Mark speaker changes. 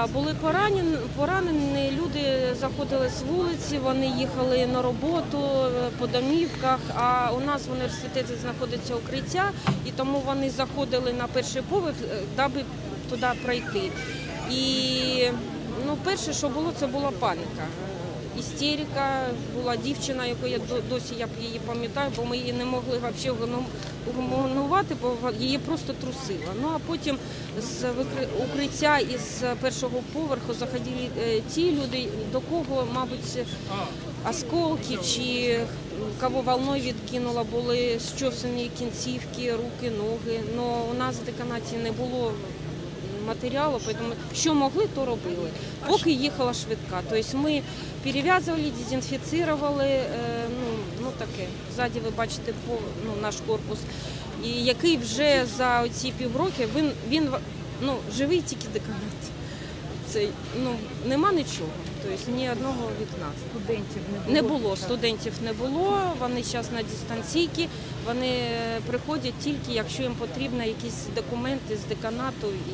Speaker 1: Да, були поранені, поранені, люди заходили з вулиці, вони їхали на роботу е, по домівках, а у нас в університеті знаходиться укриття, і тому вони заходили на перший поверх, е, даби туди пройти. І ну, перше, що було, це була паніка. Істерика, була дівчина, яку я досі я її пам'ятаю, бо ми її не могли взагалі гуманувати, бо її просто трусило. Ну а потім з укриття із першого поверху заходили е, ті люди, до кого, мабуть, осколки чи кого волною відкинуло, були щосані кінцівки, руки, ноги. Но у нас в деканаті не було матеріалу, тому що могли, то робили. Поки їхала швидка. Тобто ми перев'язували, дезінфіцірували, е, ну, ну таке. Ззаді ви бачите ну, наш корпус, і який вже за ці півроки він, він ну, живий тільки деканат. Це ну нема нічого. Тобто ні одного вікна.
Speaker 2: Студентів не було.
Speaker 1: Не було студентів, не було. Вони зараз на дистанційці. Вони приходять тільки, якщо їм потрібні якісь документи з деканату і